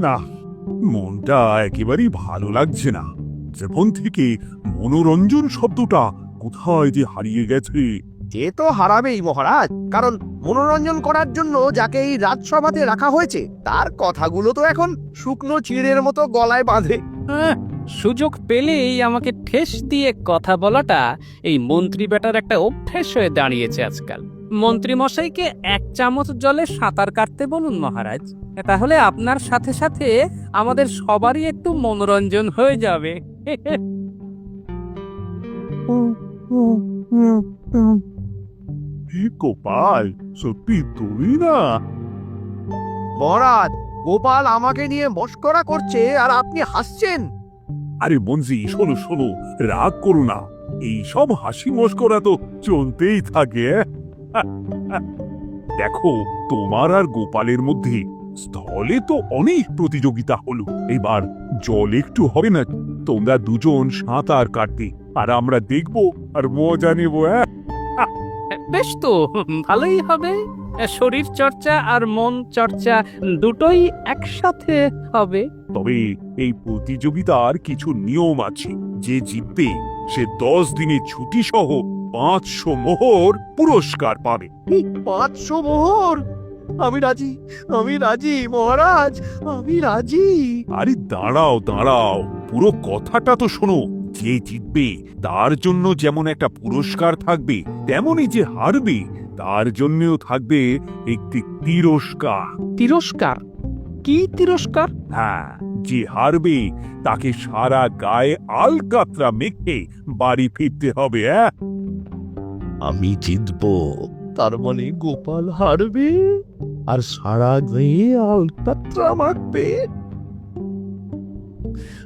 না মনটা একেবারেই ভালো লাগছে না। যেমন থেকে মনোরঞ্জন শব্দটা কোথায় যে হারিয়ে গেছে। সে তো হারাবেই মহারাজ কারণ মনোরঞ্জন করার জন্য যাকে এই রাজসভাতে রাখা হয়েছে তার কথাগুলো তো এখন শুকনো চিড়ের মতো গলায় বাঁধে। আহ, সুযোগ পেলেই আমাকে ঠেস দিয়ে কথা বলাটা এই মন্ত্রী বেটার একটা অভ্যেস হয়ে দাঁড়িয়েছে আজকাল। মন্ত্রী মশাইকে এক চামচ জলে সাঁতার কাটতে বলুন মহারাজ। তাহলে আপনার সাথে সাথে আমাদের সবারই একটু মনোরঞ্জন হয়ে যাবে। গোপাল সত্যি তুমি না? মহারাজ গোপাল আমাকে নিয়ে মস্করা করছে আর আপনি হাসছেন। আরে মঞ্জি শোনো শোনো, রাগ করো না। এই সব হাসি মস্করা তো চলতেই থাকে? দেখো, তোমার আর গোপালের মধ্যে স্থলে তো অনেক প্রতিযোগিতা হলো। এবার জল একটু হবে না, তোমরা দুজন সাঁতার কাটতে, আর আমরা দেখব আর মজা নেব বেশ তো, ভালোই হবে। শরীর চর্চা আর মন চর্চা দুটোই একসাথে হবে। তবে এই প্রতিযোগিতার কিছু নিয়ম আছে। যে জিতবে সে দশ দিনের ছুটি সহ পাঁচশো মোহর পুরস্কার পাবে। পাঁচশো মোহর? আমি রাজি আমি রাজি মহারাজ আমি রাজি। আরে দাঁড়াও দাঁড়াও পুরো কথাটা তো শোনো। যে জিতবে তার জন্য যেমন একটা পুরস্কার থাকবে তেমনই যে হারবে তার জন্যও থাকবে একটি তিরস্কার। তিরস্কার? কি তিরস্কার? হ্যাঁ যে হারবে তাকে সারা গায়ে আলকাতরা মেখে বাড়ি ফিরতে হবে হ্যাঁ আমি জিতবো তার মানে গোপাল হারবে আর সারা গায়ে আলকাত্রা মাখবে।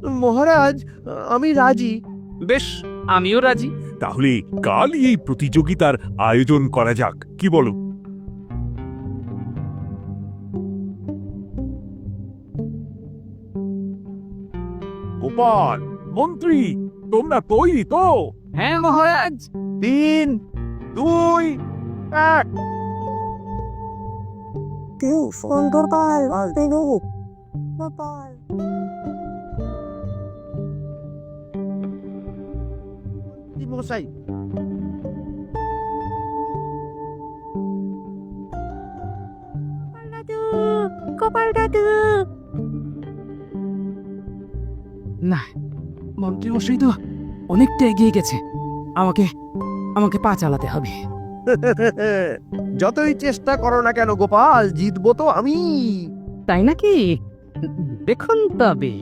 মহারাজ আমি রাজি। বেশ আমিও রাজি। তাহলে কালই এই প্রতিযোগিতার আয়োজন করা যাক কি বলো? গোপাল মন্ত্রী তোমরা তৈরি তো হ্যাঁ মহারাজ তিন দুই এক কেউ সুন্দর পাল দেনু গোপাল মশাই দাদু গোপাল দাদু না মন্ত্রী মশাই তো অনেকটা এগিয়ে গেছে। আমাকে আমাকে পা চালাতে হবে। যতই চেষ্টা করো না কেন গোপাল জিতবো তো আমি। তাই নাকি? দেখুন তবে।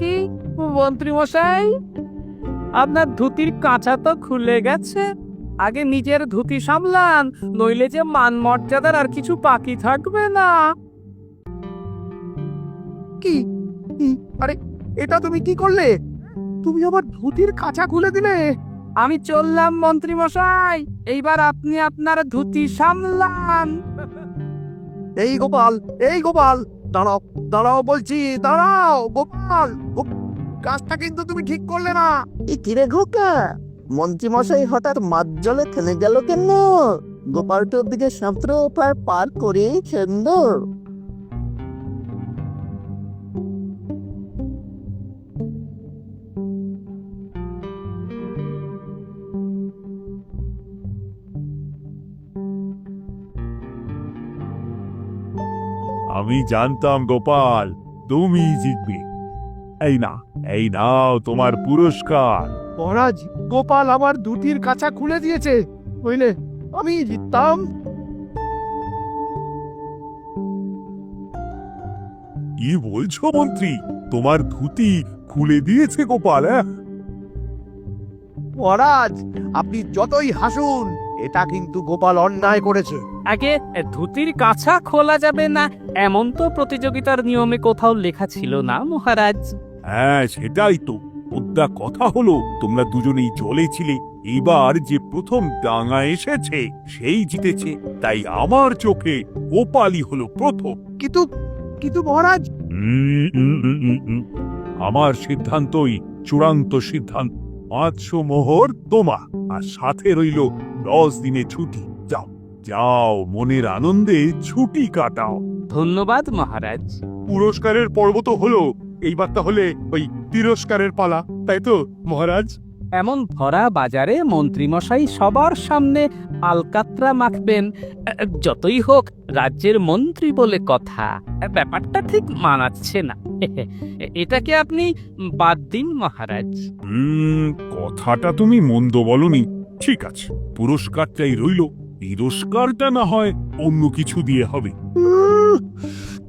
কি মন্ত্রী মশাই? আপনার ধুতির কাঁচা তো খুলে গেছে। আগে নিজের ধুতি সামলান নইলে যে মান মর্যাদার আর কিছু বাকি থাকবে না। কি? কি? আরে এটা তুমি কি করলে? তুমি আবার ধুতির কাঁচা খুলে দিলে। আমি চললাম মন্ত্রী মশাই এইবার আপনি আপনার ধুতি সামলান। এই গোপাল এই গোপাল। দাঁড়াও দাঁড়াও বলছি দাঁড়াও গোপাল। গো- কাজটা কিন্তু তুমি ঠিক করলে না। এই কিরে ঘোকা মন্ত্রী মশাই হঠাৎ মাঝ জলে থেমে গেল কেন? গোপালটার দিকে সাঁতর পার পার করে সুন্দর। আমি জানতাম গোপাল তুমি জিতবে। এই না এই নাও তোমার পুরস্কার। মহারাজ গোপাল আমার ধুতির কাছা খুলে দিয়েছে। বুঝলে আমি জিততাম। কি বলছো মন্ত্রী? তোমার ধুতি খুলে দিয়েছে গোপাল হ্যাঁ? মহারাজ আপনি যতই হাসুন এটা কিন্তু গোপাল অন্যায় করেছে। আগে ধুতির কাছা খোলা যাবে না এমন তো প্রতিযোগিতার নিয়মে কোথাও লেখা ছিল না মহারাজ। হ্যাঁ সেটাই তো। মুদ্রা কথা হলো তোমরা দুজনেই জলে ছিলে। এবার যে প্রথম ডাঙা এসেছে সেই জিতেছে। তাই আমার চোখে গোপালই হলো প্রথম। কিন্তু কিন্তু মহারাজ। আমার সিদ্ধান্তই চূড়ান্ত সিদ্ধান্ত। পাঁচশো মোহর তোমা আর সাথে রইল দশ দিনে ছুটি। যাও যাও মনের আনন্দে ছুটি কাটাও। ধন্যবাদ মহারাজ। পুরস্কারের পর্ব তো হলো। এইবার তাহলে ওই তিরস্কারের পালা তাই তো মহারাজ? এমন ভরা বাজারে মন্ত্রীমশাই সবার সামনে আলকাত্রা মাখবেন। যতই হোক রাজ্যের মন্ত্রী বলে কথা। ব্যাপারটা ঠিক মানাচ্ছে না। এটাকে আপনি বাদ দিন মহারাজ? হুম কথাটা তুমি মন্দ বলনি। ঠিক আছে পুরস্কারটাই রইল। তিরস্কারটা না হয় অন্য কিছু দিয়ে হবে।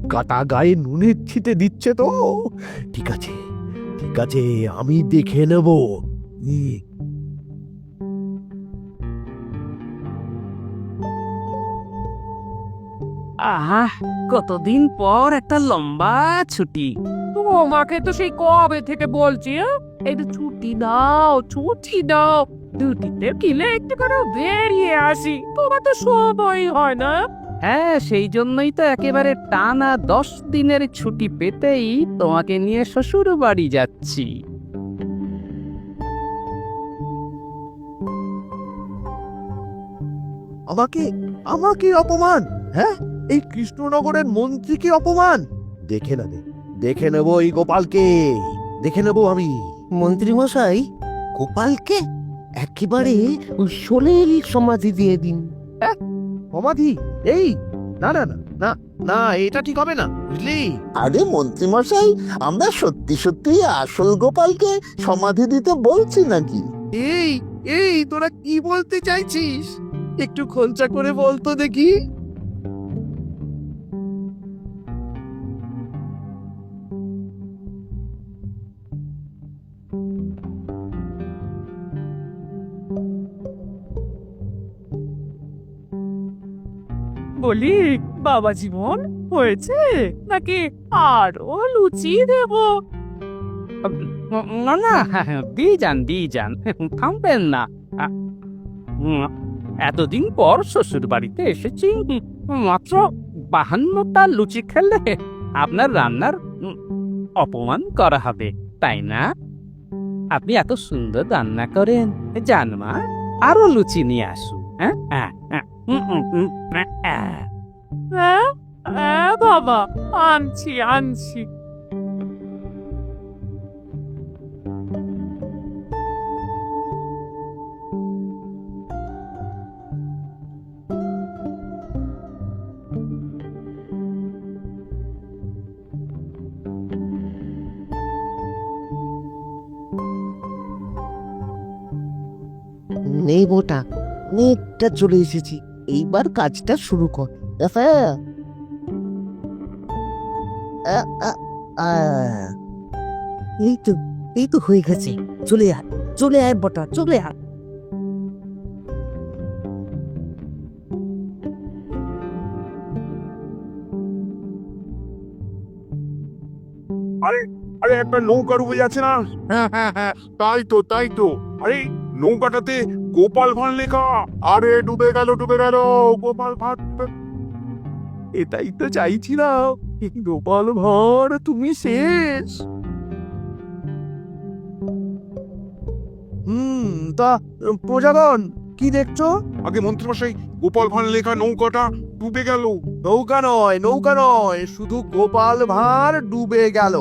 কাটা গায়ে নুনের ছিটে দিচ্ছে তো। ঠিক আছে ঠিক আছে আমি দেখে নেব। ই, আহা কতদিন পর একটা লম্বা ছুটি। তোমাকে তো সেই কবে থেকে বলছি? একটু ছুটি দাও ছুটি দাও দুটিতে কিলে একটু করে বেরিয়ে আসি। তোমার তো সময় হয় না। হ্যাঁ সেই জন্যই তো একেবারে টানা দশ দিনের ছুটি পেতেই তোমাকে নিয়ে শ্বশুর বাড়ি যাচ্ছি। আমাকে আমাকে অপমান হ্যাঁ? এই কৃষ্ণনগরের মন্ত্রীকে অপমান? দেখে নেবে দেখে নেব এই গোপালকে দেখে নেব আমি। মন্ত্রী মশাই গোপালকে একেবারে ওই সমাধি দিয়ে দিন। সমাধি? এই না না না না না এটা ঠিক হবে না বুঝলি আরে মন্ত্রী মশাই আমরা সত্যি সত্যি আসল গোপালকে সমাধি দিতে বলছি নাকি? এই এই তোরা কি বলতে চাইছিস? একটু খোলচা করে বলতো দেখি। বলি, বাবা জীবন হয়েছে নাকি আরও লুচি দেবো? না না দিয়ে যান দিয়ে যান। থামবেন না। এতদিন পর শ্বশুর বাড়িতে এসেছি মাত্র বাহান্নটা লুচি খেলে আপনার রান্নার অপমান করা হবে, তাই না? আপনি এত সুন্দর রান্না করেন। জান মা, আরও লুচি নিয়ে আসুন হ্যাঁ। হ্যাঁ। হ্যাঁ বাবা আনছি আনছি। নেই বোটা অনেকটা চলে এসেছি। এইবার কাজটা শুরু কর। এই তো এই তো হয়ে গেছে। চলে আয় চলে আয় বটা চলে আয়। আরে একটা নৌকা ডুবে যাচ্ছে না? হ্যাঁ হ্যাঁ হ্যাঁ তাই তো তাই তো। আরে নৌকাটাতে গোপাল ভাঁড় লেখা। আরে ডুবে গেল ডুবে গেল গোপাল ভাঁড়। এটাই তো চাইছিলাম গোপাল ভাঁড় তুমি শেষ। হুম তা প্রজাগণ কি দেখছ? আগে মন্ত্রীমশাই গোপাল ভাঁড় লেখা নৌকাটা ডুবে গেল। নৌকা নয় নৌকা নয় শুধু গোপাল ভাঁড় ডুবে গেল।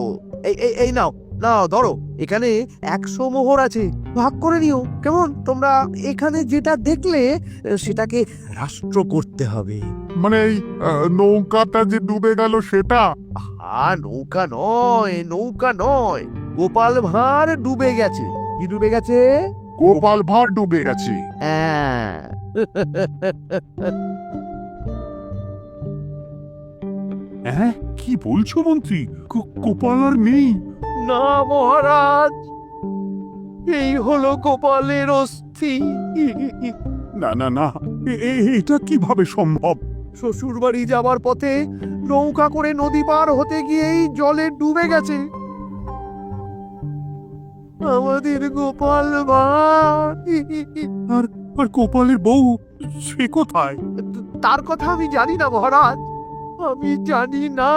এই এই এই নাও। নাও ধরো এখানে একশো মোহর আছে। ভাগ করে নিও। কেমন? তোমরা এখানে যেটা দেখলে সেটাকে রাষ্ট্র করতে হবে। মানে এই নৌকাটা যে ডুবে গেল সেটা? নৌকা নয় নৌকা নয়। গোপাল ভাঁড় ডুবে গেছে। কি ডুবে গেছে? গোপাল ভাঁড় ডুবে গেছে। হ্যাঁ। হ্যাঁ কি বলছো মন্ত্রী? গো- গোপাল আর নেই। না মহারাজ। এই হলো গোপালের অস্থি। না না না এটা কীভাবে সম্ভব? শ্বশুর বাড়ি যাবার পথে নৌকা করে নদী পার হতে গিয়েই জলে ডুবে গেছে। আমাদের গোপাল ভাঁড় আর গোপালের বউ সে কোথায়? তার কথা আমি জানি না মহারাজ। আমি জানি না।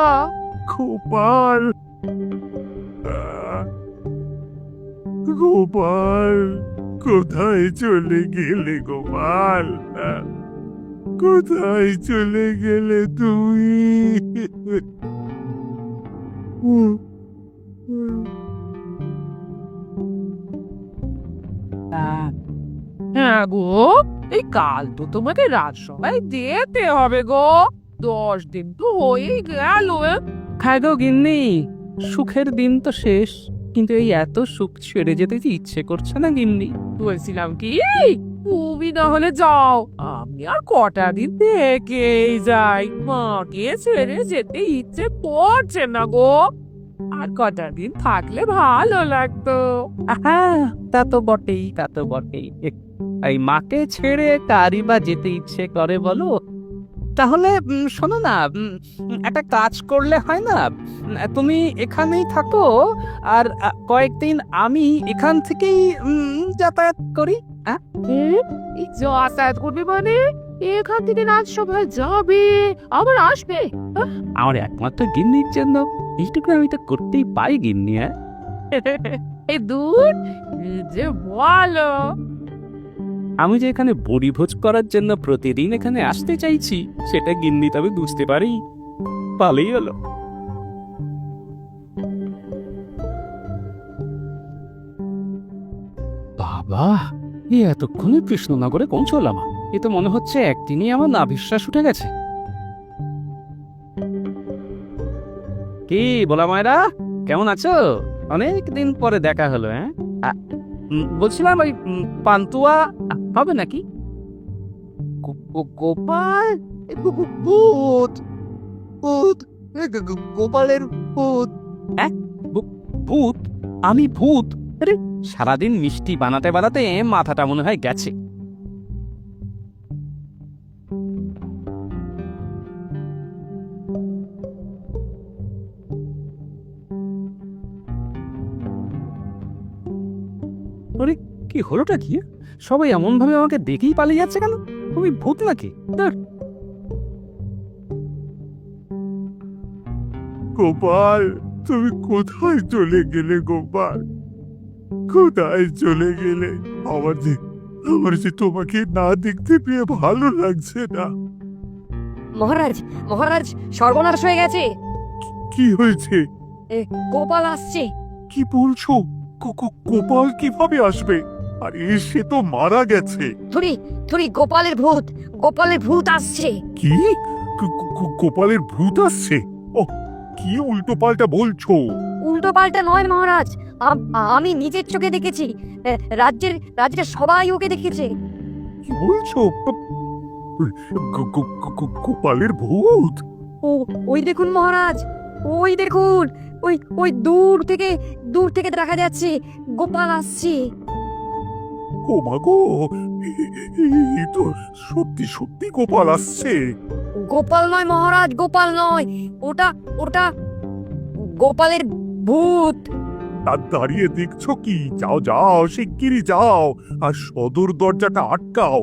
গোপাল। গোপাল কোথায় চলে গেলে গোপাল কোথায় চলে গেলে তুমি? হ্যাঁ গো এই কাল তো তোমাকে রাজসভায় যেতে হবে গো। দশ দিন তো হয়েই গেল। খায় গো গিন্নি। সুখের দিন তো শেষ কিন্তু এই এত সুখ ছেড়ে যেতে যে ইচ্ছে করছে না গিন্নি? বলছিলাম কি তুমি না হলে যাও আমি আর কটা দিন থেকেই যাই মাকে ছেড়ে যেতে ইচ্ছে করছে না গো আর কটা দিন থাকলে ভালো লাগতো। হ্যাঁ তা তো বটেই তা তো বটেই। এই মাকে ছেড়ে কারি বা যেতে ইচ্ছে করে বলো? তাহলে শোনো না একটা কাজ করলে হয় না? তুমি এখানেই থাকো আর কয়েকদিন আমি এখান থেকেই যাতায়াত করি? যাতায়াত করবি মানে? এখান থেকে রাজসভায় যাবে আবার আসবে আমার একমাত্র গিন্নির জন্য। এইটুকু আমি তো করতেই পাই গিন্নি হ্যাঁ এই দূর যে বলো। আমি যে এখানে বড়িভোজ করার জন্য প্রতিদিন এখানে আসতে চাইছি, সেটা গিন্নি তবে বুঝতে পারি। ভালোই হলো। বাবা এই এতক্ষণে কৃষ্ণনগরে পৌঁছলাম। এ তো মনে হচ্ছে একদিনই আমার নাভিশ্বাস উঠে গেছে। কি বলা মায়েরা, কেমন আছো? অনেক দিন পরে দেখা হলো হ্যাঁ? বলছিলাম ওই পান্তুয়া হবে নাকি? গোপাল? ভূত! ভূত! গোপালের ভূত! ভূত? আমি ভূত? আরে সারাদিন মিষ্টি বানাতে বানাতে মাথাটা মনে হয় গেছে। কি হলোটা কি? সবাই এমন ভাবে আমাকে দেখেই পালিয়ে যাচ্ছে কেন? তুমি ভূত নাকি? গোপাল তুমি কোথায় চলে গেলে গোপাল? কোথায় চলে গেলে? আমার যে আমার যে তোমাকে না দেখতে পেয়ে ভালো লাগছে না। মহারাজ মহারাজ সর্বনাশ হয়ে গেছে। কি হয়েছে? এ, গোপাল আসছে। কি বলছো? গো- গোপাল কীভাবে আসবে? আরে সে তো মারা গেছে। থুরি থুরি গোপালের ভূত গোপালের ভূত আসছে। কি? গোপালের ভূত আসছে? ও কি উল্টো পাল্টা বলছো? উল্টো পাল্টা নয় মহারাজ। আমি নিজের চোখে দেখেছি। রাজ্যের রাজ্যের সবাই ওকে দেখেছে। কি বলছো? গোপালের ভূত? ও ওই দেখুন মহারাজ। ওই দেখুন ওই ওই দূর থেকে দূর থেকে দেখা যাচ্ছে। গোপাল আসছে। ও মা গো এই তো সত্যি সত্যি গোপাল আসছে। গোপাল নয় মহারাজ গোপাল নয় ওটা ওটা গোপালের ভূত। আর দাঁড়িয়ে দেখছ কি? যাও যাও শিগগিরই যাও আর সদর দরজাটা আটকাও।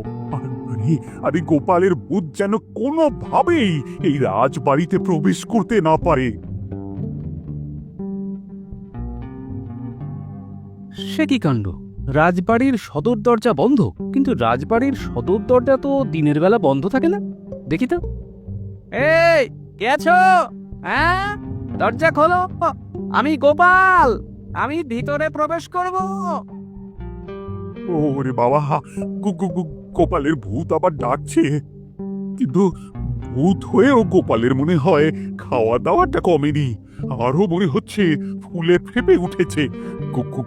আরে আরে গোপালের ভূত যেন কোনোভাবেই এই রাজবাড়িতে প্রবেশ করতে না পারে। সে কি কাণ্ড? রাজবাড়ির সদর দরজা বন্ধ। কিন্তু রাজবাড়ির সদর দরজা তো দিনের বেলা বন্ধ থাকে না। দেখি তো। এই, কে আছো? হ্যাঁ? দরজা খোলো। আমি গোপাল। আমি ভিতরে প্রবেশ করব। ওরে বাবা গোপালের ভূত আবার ডাকছে। কিন্তু ভূত হয়েও গোপালের মনে হয় খাওয়া দাওয়াটা কমেনি। আরও মনে হচ্ছে ফুলে ফেপে উঠেছে।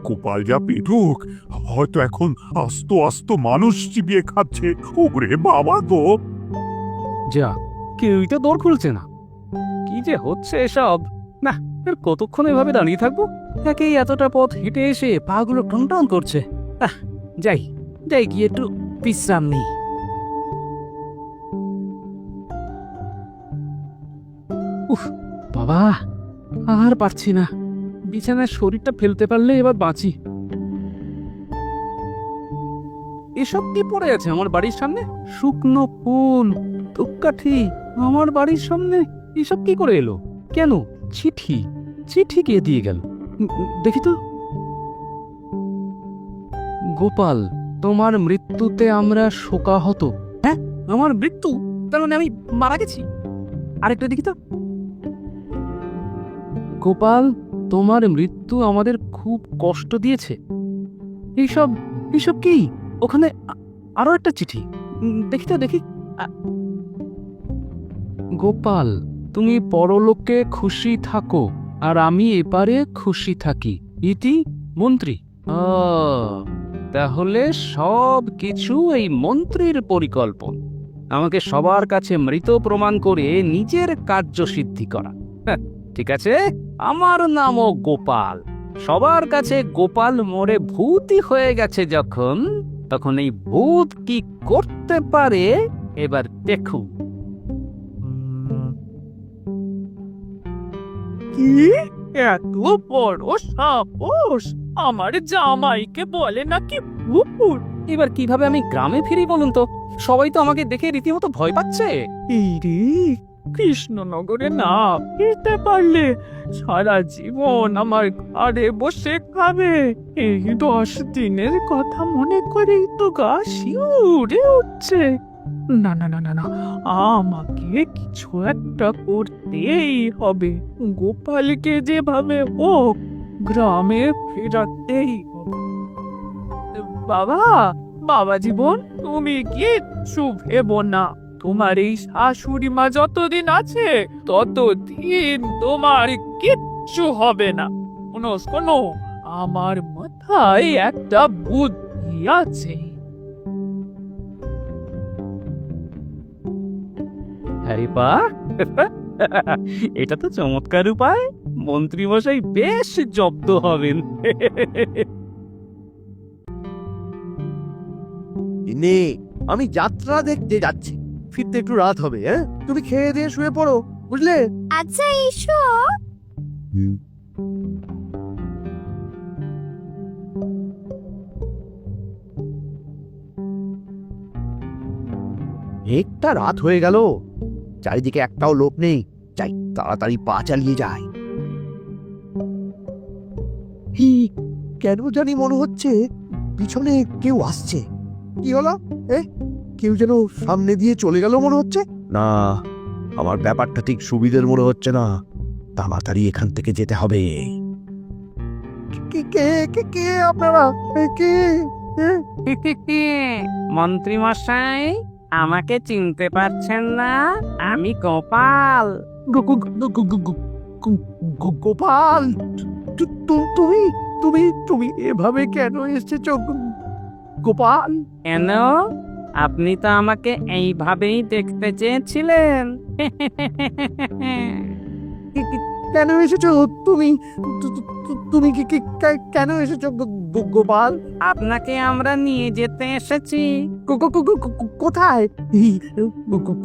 গোপাল যা পেটুক, হয়তো এখন আস্ত আস্ত মানুষ চিবিয়ে খাচ্ছে। ওরে বাবা গো! যা, কেউই তো দৌড় খুলছে না। কি যে হচ্ছে এসব? না আর কতক্ষণ এভাবে দাঁড়িয়ে থাকব? একেই এতটা পথ হেঁটে এসে পাগুলো টনটন করছে। আহ, যাই যাই গিয়ে একটু বিশ্রাম নেই। বাবা! আর পারছি না। বিছানায় শরীরটা ফেলতে পারলে এবার বাঁচি। এসব কি পড়ে আছে আমার বাড়ির সামনে? শুকনো ফুল, ধূপকাঠি, আমার বাড়ির সামনে? এসব কি করে এলো? কেন? চিঠি। চিঠি কে দিয়ে গেল? দেখি তো। গোপাল, তোমার মৃত্যুতে আমরা শোকাহত। হ্যাঁ আমার মৃত্যু? তার মানে আমি মারা গেছি? আরেকটা দেখি তো। গোপাল তোমার মৃত্যু আমাদের খুব কষ্ট দিয়েছে। এইসব এইসব কি? ওখানে আরও একটা চিঠি। দেখি তো দেখি। গোপাল তুমি পরলোকে খুশি থাকো আর আমি এপারে খুশি থাকি। ইতি মন্ত্রী। তাহলে সব কিছু এই মন্ত্রীর পরিকল্পন। আমাকে সবার কাছে মৃত প্রমাণ করে নিজের কার্য সিদ্ধি করা। হ্যাঁ, ঠিক আছে? আমার নামও গোপাল। সবার কাছে গোপাল মোড়ে ভূতই হয়ে গেছে যখন তখন এই ভূত কি করতে পারে? এবার দেখুন। কি? এত বড় সাহস! আমার জামাইকে বলে নাকি ভূত? এবার কীভাবে আমি গ্রামে ফিরি বলুন তো? সবাই তো আমাকে দেখে রীতিমতো ভয় পাচ্ছে। এই রে কৃষ্ণনগরে না ফিরতে পারলে সারা জীবন আমার ঘরে বসে খাবে। এই দশ দিনের কথা মনে করেই তো গা শিউরে উঠছে। না না না না না, আমাকে কিছু একটা করতেই হবে। গোপালকে যেভাবে হোক গ্রামে ফেরাতেই বাবা বাবা জীবন তুমি কিচ্ছু ভেবো না। তোমার এই শাশুড়ি মা যতদিন আছে ততদিন তোমার কিচ্ছু হবে না। শোনো আমার মাথায় একটা বুদ্ধি আছে। আরে বা এটা তো চমৎকার উপায়। মন্ত্রী মশাই বেশ জব্দ হবেন। নে আমি যাত্রা দেখতে যাচ্ছি। ফিরতে একটু রাত হবে হ্যাঁ? তুমি খেয়ে দিয়ে শুয়ে পড়ো বুঝলে? আচ্ছা এসো। একটা রাত হয়ে গেল। চারিদিকে একটাও লোক নেই। যাই তাড়াতাড়ি পা চালিয়ে যাই। হি কেন জানি মনে হচ্ছে পিছনে কেউ আসছে। কি হলো? এ কেউ যেন সামনে দিয়ে চলে গেল মনে হচ্ছে? না আমার ব্যাপারটা ঠিক সুবিধের মনে হচ্ছে না। তাড়াতাড়ি এখান থেকে যেতে হবে। কে কে কে আপনারা? কে? মন্ত্রী মশাই আমাকে চিনতে পারছেন না? আমি গোপাল। গোপাল! তুমি তুমি তুমি এভাবে কেন এসেছ? গোপাল! কেন? আপনি তো আমাকে এইভাবেই দেখতে চেয়েছিলেন। কেন এসেছ? তুমি তুমি কি কি- কেন এসেছ গোপাল? আপনাকে আমরা নিয়ে যেতে এসেছি। কোথায়?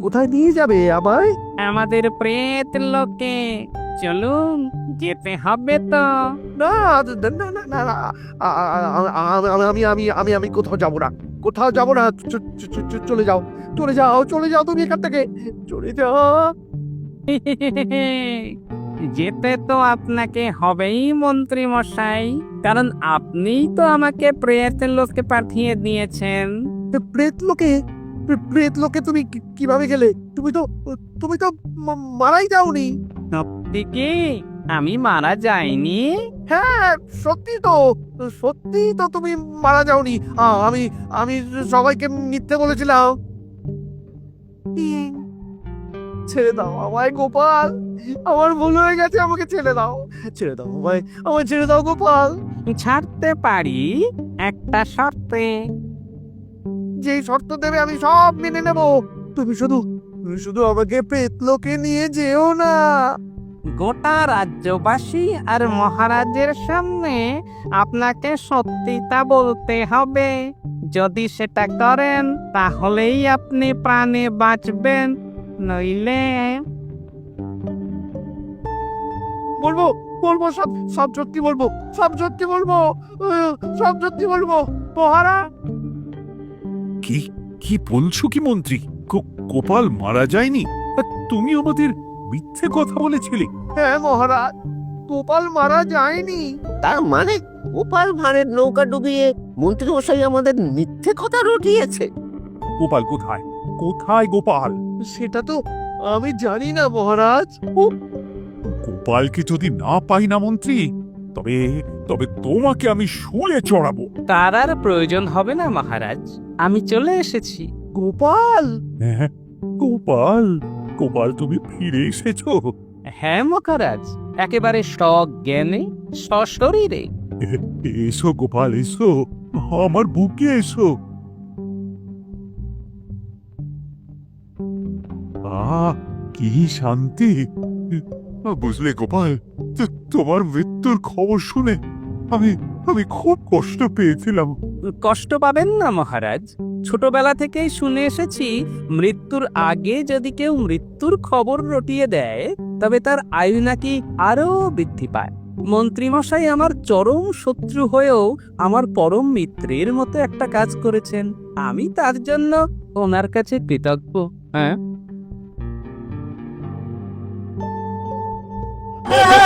কোথায় নিয়ে যাবে আমায়? আমাদের প্রেত লোকে। চলুন যেতে হবে তো। না না না না আমি আমি আমি আমি কোথাও যাব না। কোথাও যাব না। চলে যাও। চলে যাও চলে যাও তুমি এখান থেকে। চলে যাও। যেতে তো আপনাকে হবেই মন্ত্রী মশাই কারণ আপনিই তো আমাকে প্রেত লোককে পাঠিয়ে দিয়েছেন। প্রেত লোকে? প্রেত লোকে তুমি কি- কীভাবে গেলে? তুমি তো তুমি তো মারাই যাওনি দিকে আমি মারা যাইনি? হ্যাঁ সত্যি তো। সত্যি তো তুমি মারা যাওনি। আমি আমি সবাইকে মিথ্যে বলেছিলাম। ছেড়ে দাও আমায় গোপাল। আমার ভুল হয়ে গেছে আমাকে ছেড়ে দাও। ছেড়ে দাও আমায় আমায় ছেড়ে দাও গোপাল। ছাড়তে পারি একটা শর্তে। যেই শর্ত দেবে আমি সব মেনে নেব। তুমি শুধু তুমি শুধু আমাকে প্রেত লোকে নিয়ে যেও না। গোটা রাজ্যবাসী আর মহারাজের সামনে আপনাকে সত্যিটা বলতে হবে। যদি সেটা করেন তাহলেই আপনি প্রাণে বাঁচবেন। নইলে বলব বলব সব সব সত্যি বলব সব সত্যি বলব সব সত্যি বলব মহারা কি কি বলছো কি মন্ত্রী? মারা যায়নি? তুমি আমাদের মিথ্যে কথা বলেছিলে। হ্যাঁ মহারাজ গোপাল মারা যায়নি। তার মানে গোপাল ভাঁড়ের নৌকা ডুবিয়ে মন্ত্রী মশাই আমাদের মিথ্যে কথা রটিয়েছে। গোপাল কোথায়? কোথায় গোপাল? সেটা তো আমি জানি না মহারাজ। গোপালকে যদি না পাই না মন্ত্রী তবে তবে তোমাকে আমি শুলে চড়াবো। তার আর প্রয়োজন হবে না মহারাজ। আমি চলে এসেছি। গোপাল! হ্যাঁ গোপাল গোপাল তুমি ফিরে এসেছ? হ্যাঁ মহারাজ একেবারে সজ্ঞানে সশরীরে। এসো গোপাল এসো আমার বুকে এসো। আহ, কি শান্তি। বুঝলে গোপাল তোমার মৃত্যুর খবর শুনে আমি আমি খুব কষ্ট পেয়েছিলাম। কষ্ট পাবেন না, মহারাজ। ছোটবেলা থেকেই শুনে এসেছি, মৃত্যুর আগে যদি কেউ মৃত্যুর খবর রটিয়ে দেয়, তবে তার আয়ু নাকি আরও বৃদ্ধি পায়। মন্ত্রীমশাই আমার চরম শত্রু হয়েও আমার পরম মিত্রের মতো একটা কাজ করেছেন। আমি তার জন্য ওনার কাছে কৃতজ্ঞ হ্যাঁ? Ê ơi,